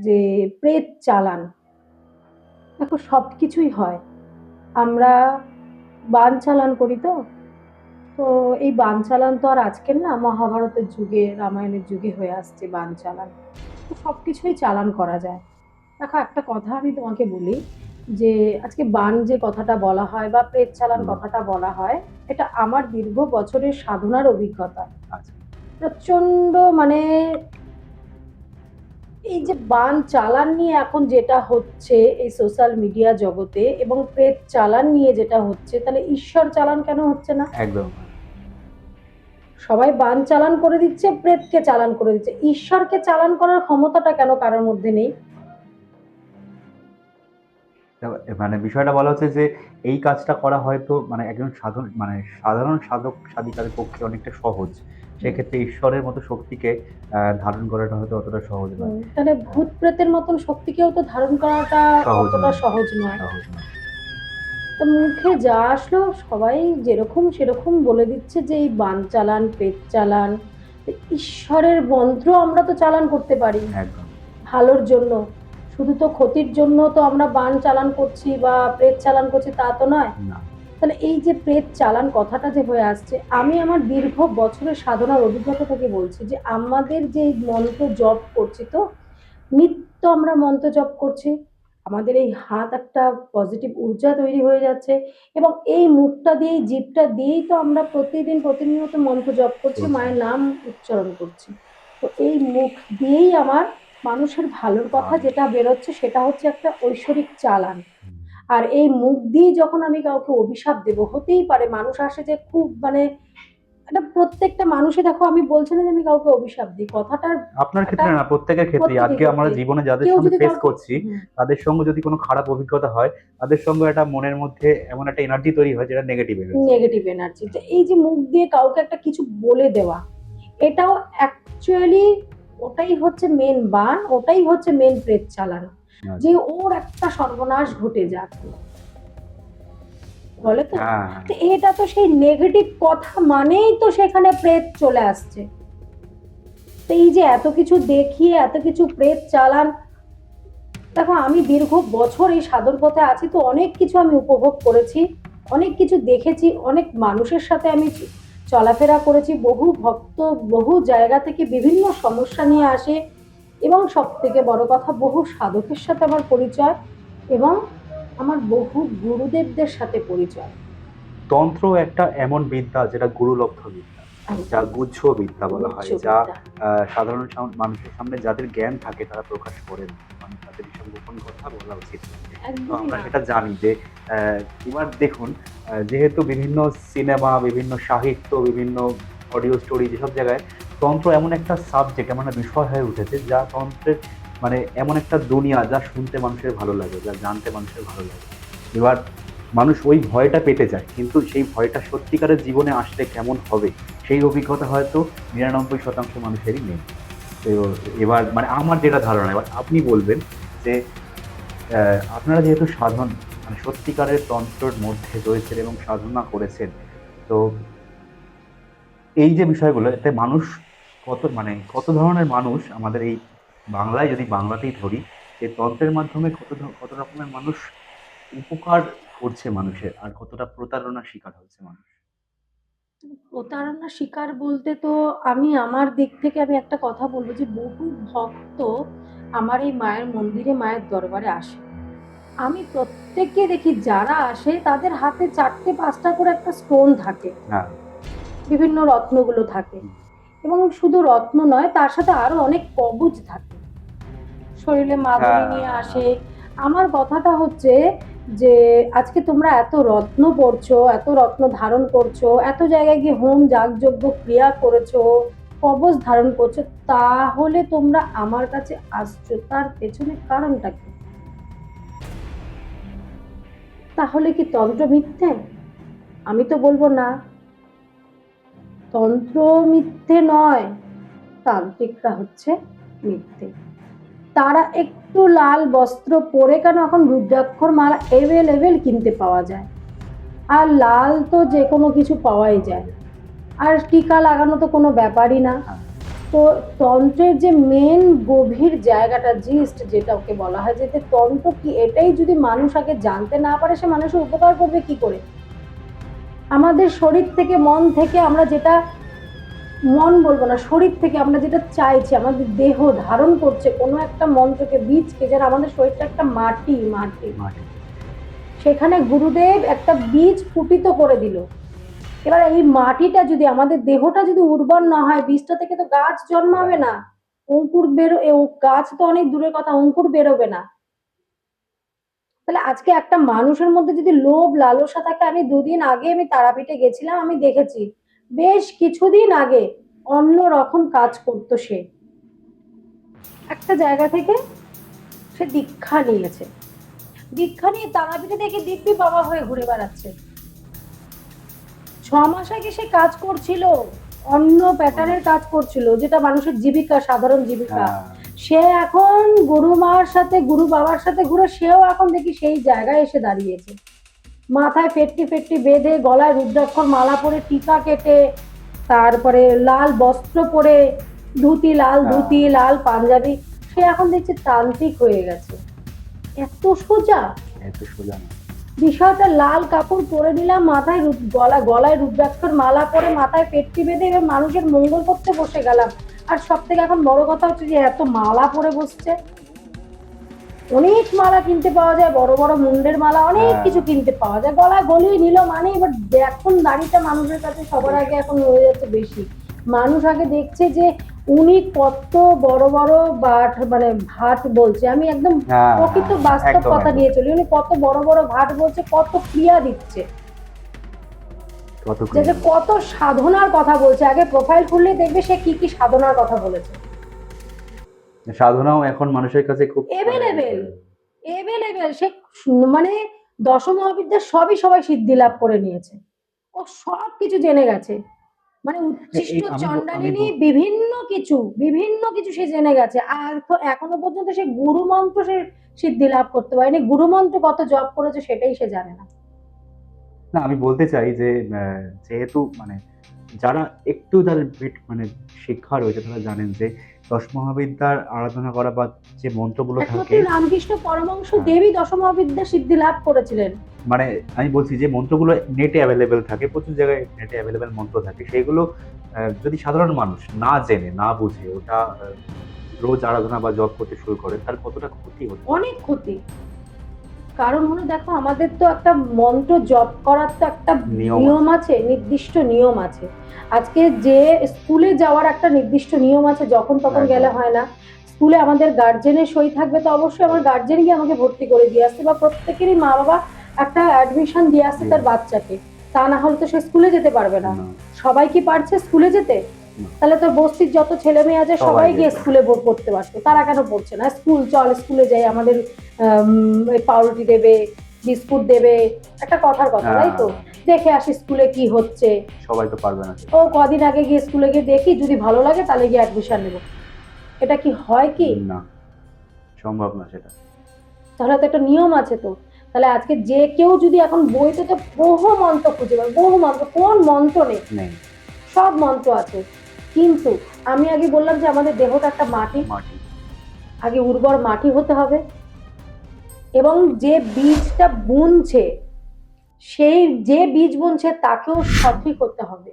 যে প্রেত চালান। দেখো সব কিছুই হয়। আমরা বান চালান করি তো। তো এই বান চালান তো আর আজকের না মহাভারতের যুগে রামায়ণের যুগে হয়ে আসছে বান চালান। তো সব কিছুই চালান করা যায়। দেখো একটা কথা আমি তোমাকে বলি যে আজকে বান যে কথাটা বলা হয় বা প্রেত চালান কথাটা বলা হয় এটা আমার দীর্ঘ বছরের সাধনার অভিজ্ঞতা। আচ্ছা। প্রচণ্ড মানে এই যে বান চালান নিয়ে এখন যেটা হচ্ছে এই সোশ্যাল মিডিয়া জগতে এবং প্রেত চালান নিয়ে যেটা হচ্ছে তাহলে ঈশ্বর চালান কেন হচ্ছে না? একদম। সবাই বান চালান করে দিচ্ছে প্রেতকে চালান করে দিচ্ছে। ঈশ্বরকে চালান করার ক্ষমতাটা কেন কারোর মধ্যে নেই? মানে বিষয়টা বলা হচ্ছে যে এই কাজটা করা হয়তো মানে একজন সাধারণ মানে সাধারণ সাধক সাধিকার পক্ষে অনেকটা সহজ। সেক্ষেত্রে ঈশ্বরের মতো শক্তিকে ধারণ করাটা হয়তো অতটা সহজ নয়। তাহলে ভূত প্রেতের মতন শক্তিকেও তো ধারণ করাটা অতটা সহজ নয়। তো মুখে যা আসলো সবাই যেরকম সেরকম বলে দিচ্ছে যে এই বান চালান পেট চালান ঈশ্বরের মন্ত্র আমরা তো চালান করতে পারি। ভালোর জন্য। শুধু তো ক্ষতির জন্য তো আমরা বান চালান করছি বা প্রেত চালান করছি তা তো নয়। না। তাহলে এই যে প্রেত চালান কথাটা যে হয়ে আসছে আমি আমার দীর্ঘ বছরের সাধনার অভিজ্ঞতা থেকে বলছি যে আমাদের যে মন্ত্র জপ করছি তো নিত্য আমরা মন্ত্র জপ করছি আমাদের এই হাত একটা পজিটিভ ঊর্জা তৈরি হয়ে যাচ্ছে এবং এই মুখটা দিয়ে এই জিভটা দিয়েই তো আমরা প্রতিদিন প্রতিনিয়ত মন্ত্র জপ করছি। মায়ের নাম উচ্চারণ করছি তো এই মুখ দিয়েই আমার মানুষের ভালোর কথা যেটা বেরোচ্ছে সেটা হচ্ছে একটা ঐশ্বরিক চালান। আর এই মুখ দিয়ে যখন আমি কাউকে অভিশাপ দেব হতেই পারে মানুষ আসে যে খুব মানে এটা প্রত্যেকটা মানুষে দেখো আমি বলছি না যে আমি কাউকে অভিশাপ দিই কথাটার আপনার ক্ষেত্রে না প্রত্যেকের ক্ষেত্রে আজকে আমরা জীবনে যাদের সঙ্গে ফেস করছি তাদের সঙ্গে যদি কোনো খারাপ অভিজ্ঞতা হয় তাদের সঙ্গে একটা মনের মধ্যে এমন একটা এনার্জি তৈরি হয় যেটা নেগেটিভ এনার্জি নেগেটিভ এনার্জি তো এই যে মুখ দিয়ে কাউকে একটা কিছু বলে দেওয়া এটাও অ্যাকচুয়ালি ওটাই হচ্ছে মেন বান ওটাই হচ্ছে মেন প্রেত চালানো। যে ওর একটা সর্বনাশ ঘটে যাক। বলে তো? হ্যাঁ। এটা তো সেই নেগেটিভ কথা মানেই তো সেখানে প্রেত চলে আসছে। তো এই যে এত কিছু দেখিয়ে এত কিছু প্রেত চালান দেখো আমি দীর্ঘ বছর এই সাধন পথে আছি তো অনেক কিছু আমি উপভোগ করেছি অনেক কিছু দেখেছি অনেক মানুষের সাথে আমি চলাফেরা করেছি বহু ভক্ত বহু জায়গা থেকে বিভিন্ন সমস্যা নিয়ে আসে এবং সব থেকে বড় কথা বহু সাধকের সাথে আমার পরিচয় এবং আমার বহু গুরুদেবদের সাথে পরিচয় তন্ত্র একটা এমন বিদ্যা যেটা গুরুলব্ধ বিদ্যা যা গুচ্ছ বিদ্যা বলা হয় যা সাধারণ মানুষের সামনে যাদের জ্ঞান থাকে তারা প্রকাশ করেন মানে তাদের এইসব গোপন কথা বলা উচিত। আমরা। সেটা জানি যে আহ, এবার দেখুন যেহেতু বিভিন্ন সিনেমা বিভিন্ন সাহিত্য বিভিন্ন অডিও স্টোরি যেসব জায়গায় তন্ত্র এমন একটা সাবজেক্ট এমন একটা বিষয় হয়ে উঠেছে যা তন্ত্রের মানে এমন একটা দুনিয়া যা শুনতে মানুষের ভালো লাগে, যা জানতে মানুষের ভালো লাগে। এবার মানুষ ওই ভয়টা পেতে যায় কিন্তু সেই ভয়টা সত্যিকারের জীবনে আসলে কেমন হবে, সেই অভিজ্ঞতা হয়তো নিরানব্বই শতাংশ মানুষেরই নেই। তো এবার মানে আমার যেটা ধারণা, এবার আপনি বলবেন যে আপনারা যেহেতু সাধন মানে সত্যিকারের তন্ত্রের মধ্যে রয়েছেন এবং সাধনা করেছেন, তো এই যে বিষয়গুলো, এতে মানুষ কত মানে কত ধরনের মানুষ আমাদের এই বাংলায় যদি বাংলাতেই ধরি যে তন্ত্রের মাধ্যমে কত কত রকমের মানুষ উপকার করছে মানুষের আর কতটা প্রতারণার শিকার হচ্ছে মানুষ? প্রতারণা শিকার বলতে তো আমি আমার দিক থেকে আমি একটা কথা বলব যে বহু ভক্ত আমার এই মায়ের মন্দিরে মায়ের দরবারে আসে। আমি প্রত্যেককে দেখি যারা আসে তাদের হাতে চারটে পাঁচটা করে একটা স্টোন থাকে। হ্যাঁ। বিভিন্ন রত্নগুলো থাকে। এবং শুধু রত্ন নয় তার সাথে আরও অনেক কবচ থাকে। শরীরে মাদুরি হ্যাঁ। নিয়ে আসে। আমার কথাটা হচ্ছে যে আজকে তোমরা এত রত্ন পড়ছো এত রত্ন ধারণ করছ এত জায়গায় গিয়ে হোম যাগযজ্ঞ ক্রিয়া করেছ কবচ ধারণ করছ তাহলে তোমরা আমার কাছে আসছো। তার পেছনে কারণটা কি? তাহলে কি তন্ত্র মিথ্যে? আমি তো বলব না। তন্ত্র মিথ্যে নয়, তান্ত্রিকরা হচ্ছে মিথ্যে। তারা একটু লাল বস্ত্র পরে কেন এখন রুদ্রাক্ষর মালা এভেলেবেল কিনতে পাওয়া যায়? আর লাল তো যে কোনো কিছু পাওয়াই যায়। আর টিকা লাগানো তো কোনো ব্যাপারই না। তো তন্ত্রের যে মেন গভীর জায়গাটা জিস্ট যেটা ওকে বলা হয় যে তন্ত্র কি এটাই যদি মানুষ আগে জানতে না পারে, সে মানুষের উপকার করবে কি করে? আমাদের শরীর থেকে মন থেকে আমরা যেটা মন বলব না শরীর থেকে আমরা যেটা চাইছি আমাদের দেহ ধারণ করছে কোনো একটা মন্ত্রকে বীজকে যেন আমাদের শরীরটা একটা মাটি মাটি। মাটি। সেখানে গুরুদেব একটা বীজ ফুটিত করে দিল। এবার এই মাটিটা যদি আমাদের দেহটা যদি উর্বর না হয় বীজটা থেকে তো গাছ জন্মাবে না। অঙ্কুর বেরো গাছ তো অনেক দূরের কথা অঙ্কুর বেরোবে না। তাহলে আজকে একটা মানুষের মধ্যে যদি লোভ লালসা থাকে আমি দুদিন আগে আমি তারাপীঠে গেছিলাম আমি দেখেছি। বেশ কিছুদিন আগে অন্য রকম কাজ করতো সে। একটা জায়গা থেকে সে দীক্ষা নিয়েছে। দীক্ষা নিয়ে তারাপীঠে দেখে দিব্যি বাবা হয়ে ঘুরে বেড়াচ্ছে। ছ মাস আগে সে কাজ করছিল? অন্য প্যাটার্নের কাজ করছিল যেটা মানুষের জীবিকা সাধারণ জীবিকা। হ্যাঁ, সে এখন গুরু মার সাথে গুরু বাবার সাথে ঘুরে সেও এখন দেখি সেই জায়গায় এসে দাঁড়িয়েছে। মাথায় ফেটটি ফেটটি বেঁধে গলায় রুদ্রাক্ষর মালা পরে টিকা কেটে তারপরে লাল বস্ত্র পরে ধুতি লাল হ্যাঁ। ধুতি লাল পাঞ্জাবি সে এখন দেখছি তান্ত্রিক হয়ে গেছে। এত সোজা? এত সোজা না। বিষয়টা লাল কাপড় পরে নিলাম মাথায় গলা গলায় রুদ্রাক্ষর মালা পরে মাথায় পেটটি বেঁধে এবার মানুষের মঙ্গল করতে বসে গেলাম। আর সব থেকে এখন বড় কথা হচ্ছে যে এত মালা পরে বসছে। অনেক মালা কিনতে পাওয়া যায় বড় বড় মুন্ডের মালা অনেক হ্যাঁ। কিছু কিনতে পাওয়া যায়। গলায় গলিয়ে নিল মানে এবার এখন দাড়িটা মানুষের কাছে সবার আগে এখন হয়ে যাচ্ছে বেশি। মানুষ আগে দেখছে যে উনি কত বড় বড় ভাট মানে ভাট বলছে। আমি একদম হ্যাঁ, প্রকৃত বাস্তব কথা নিয়ে চলি। উনি কত বড় বড় ভাট বলছে কত ক্রিয়া দিচ্ছে। যে কত সাধনার কথা বলছে। আগে প্রোফাইল খুললে দেখবে সে কি কি সাধনার কথা বলেছে। সাধনাও এখন মানুষের কাছে খুব Available. এভেলেবেল সে মানে দশম মহাবিদ্যার সবই সবাই সিদ্ধি লাভ করে নিয়েছে। ও সব কিছু জেনে গেছে। মানে উচ্ছিষ্ট চণ্ডালিনী বিভিন্ন কিছু বিভিন্ন কিছু সে জেনে গেছে। আর তো এখনও পর্যন্ত সে গুরু মন্ত্র সে সিদ্ধি লাভ করতে পারেনি। গুরু মন্ত্র কত জপ করেছে সেটাই সে জানে না। না আমি বলতে চাই যে যেহেতু মানে যারা একটু বিট- মানে শিক্ষা রয়েছে তারা জানেন যে দশ মহাবিদ্যার আরাধনা করা বা যে মন্ত্রগুলো থাকে রামকৃষ্ণ পরমংশ হ্যাঁ। দেবী দশম মহাবিদ্যা সিদ্ধি লাভ করেছিলেন মানে আমি বলছি যে মন্ত্রগুলো নেটে অ্যাভেলেবেল থাকে প্রচুর জায়গায় নেটে অ্যাভেলেবেল মন্ত্র থাকে সেগুলো আহ, যদি সাধারণ মানুষ না জেনে না বুঝে ওটা রোজ আরাধনা বা জপ করতে শুরু করে তার কতটা ক্ষতি পারে? অনেক ক্ষতি কারণ হলো দেখো আমাদের তো একটা মন্ত্র জপ করার তো একটা নিয়ম আছে। নির্দিষ্ট নিয়ম আছে। আজকে যে স্কুলে যাওয়ার একটা নির্দিষ্ট নিয়ম আছে যখন তখন গেলে হয় না। স্কুলে আমাদের গার্জেনের সই থাকবে তো অবশ্যই আমার গার্জেন গিয়ে আমাকে ভর্তি করে দিয়ে আসছে বা প্রত্যেকেরই মা বাবা একটা অ্যাডমিশন দিয়ে আসছে তার বাচ্চাকে। তা না হলে তো সে স্কুলে যেতে পারবে না। সবাই কি পারছে স্কুলে যেতে। তাহলে তো বস্তির যত ছেলে মেয়ে আছে সবাই গিয়ে স্কুলে পড়তে পারতো। তারা কেন পড়ছে না? স্কুল চল স্কুলে যাই আমাদের পাউরুটি দেবে বিস্কুট দেবে একটা কথার কথা তাই তো? হ্যাঁ, দেখে আসি স্কুলে কি হচ্ছে। সবাই তো পারবে না। ও কদিন আগে গিয়ে স্কুলে গিয়ে দেখি যদি ভালো লাগে তাহলে গিয়ে অ্যাডমিশন নেব। এটা কি হয় কি? না সম্ভব না সেটা। তাহলে তো একটা নিয়ম আছে তো। তাহলে আজকে যে কেউ যদি এখন বইতে তো বহু মন্ত্র খুঁজে পাবে বহু মন্ত্র কোন মন্ত্র নেই। সব মন্ত্র আছে। কিন্তু আমি আগে বললাম যে আমাদের দেহটা একটা মাটি। আগে উর্বর মাটি হতে হবে। এবং যে বীজটা বুনছে সেই যে বীজ বুনছে তাকেও সঠিক হতে হবে।